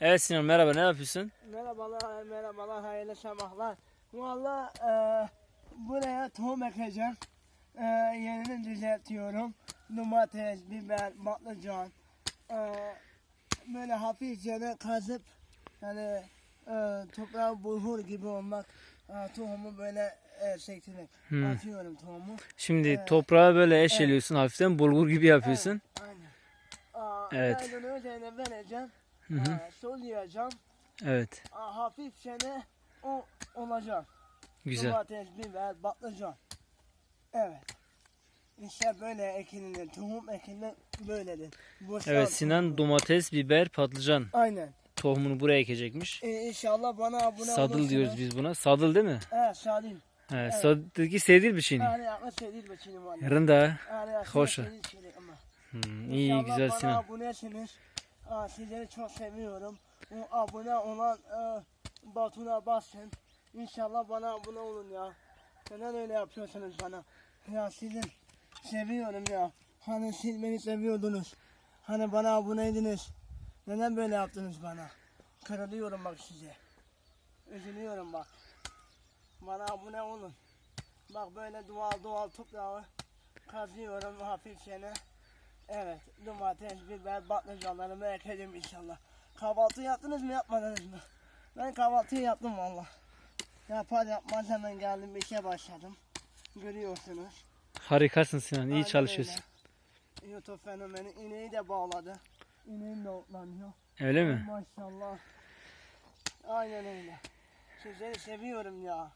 Evet Sinan merhaba ne yapıyorsun? Merhabalar, merhabalar, hayırlı sabahlar. Valla eee buraya tohum ekeceğim. Eee yerini düzeltiyorum. Domates, biber, patlıcan. Eee böyle hafifçe de kazıp yani eee toprağı bulgur gibi olmak eee, tohumu böyle eee sektirmek. Hmm. Atıyorum tohumu. Şimdi Evet. toprağı böyle eşeliyorsun hafiften bulgur gibi yapıyorsun. Evet, aynen. Aa, Evet. naylonu üzerine vereceğim. Hı hı. Eee, sulayacağım. Evet Aa, hafifçe de o olacak. güzel. Domates, biber, patlıcan. Evet. İşte böyle ekilir. Tohum ekilir böyledir. Boşalt Evet Sinan domates, biber, patlıcan Aynen. tohumunu buraya ekecekmiş. Ee, inşallah bana abone Sadıl diyoruz biz buna. Sadıl değil mi? Evet, sadil. He, sadıl sedil bir şey. Yani yakın sedil bakayım valla. Rında. Yani Hoş. sedil. Hmm, iyi güzel Sinan. abonesiniz. Aa, sizleri çok seviyorum. Abone olan e, Batu'na basın. İnşallah bana abone olun ya. Neden öyle yapıyorsunuz bana? Ya sizi seviyorum ya. Hani siz beni seviyordunuz. Hani bana aboneydiniz. Neden böyle yaptınız bana? Kırılıyorum bak size. Üzülüyorum bak. Bana abone olun. Bak böyle doğal doğal toprağı kazıyorum hafifçe. Evet, domates, biber, patlıcanlarımı ekledim inşallah. Kahvaltı yaptınız mı yapmadınız mı? Ben kahvaltıyı yaptım valla. Yapar yapmaz hemen geldim işe başladım. Görüyorsunuz. Harikasın Sinan. iyi Aynen çalışıyorsun. öyle. YouTube fenomeni ineği de bağladı. İneğim de otlanıyor. Öyle mi? Maşallah. Aynen öyle. Sizleri seviyorum ya.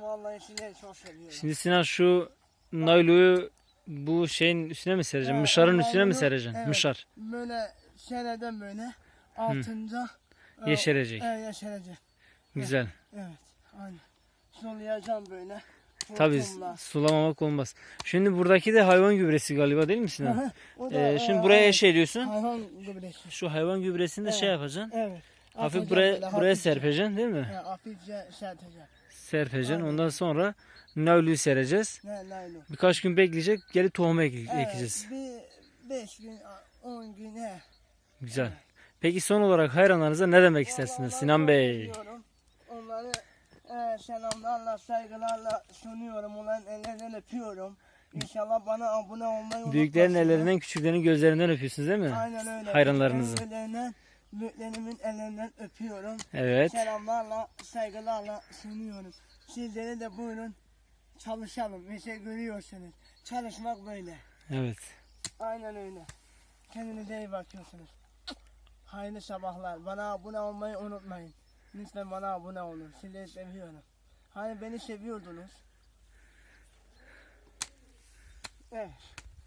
Vallahi sizleri çok seviyorum. Şimdi Sinan şu nayloyu bu şeyin üstüne mi sereceksin? Evet, Mışarın üstüne mi sereceksin? evet. Mışar. Böyle seneden böyle altınca e, Yeşerecek. Evet yeşerecek. Güzel. Evet. Aynen. Sulayacağım böyle. Tabii hortumla. sulamamak olmaz. Şimdi buradaki de hayvan gübresi galiba değil mi Sinan? Ee, e, şimdi buraya hayvan- eşeliyorsun. Hayvan gübresi. Şu hayvan gübresini de şey Evet. yapacaksın. Evet. Hafif buraya buraya serpeceksin değil mi? He, hafifçe serpeceğim. Serpeceksin. Aynen. Ondan sonra navluyu sereceğiz. Ne naylon. Birkaç gün bekleyecek. Gelip tohum ek- Evet, ekeceğiz. bir beş gün, on gün he. Güzel. Peki son olarak hayranlarınıza ne demek istersiniz Sinan Bey? Onları e, selamlarla, saygılarla sunuyorum. Onların ellerinden öpüyorum. İnşallah bana abone olmayı Büyüklerin unutmasınlar. ellerinden, küçüklerin gözlerinden öpüyorsunuz değil mi? Aynen öyle. Hayranlarınızı. Büyüklerin ellerinden, büyüklerimin ellerinden öpüyorum. Evet. Selamlarla, saygılarla sunuyorum. Sizlere de buyurun çalışalım. Şey görüyorsunuz. Çalışmak böyle. Evet. Aynen öyle. Kendinize iyi bakıyorsunuz. Hayırlı sabahlar. Bana abone olmayı unutmayın. Lütfen bana abone olun. Sizleri seviyorum. Hani beni seviyordunuz. Evet.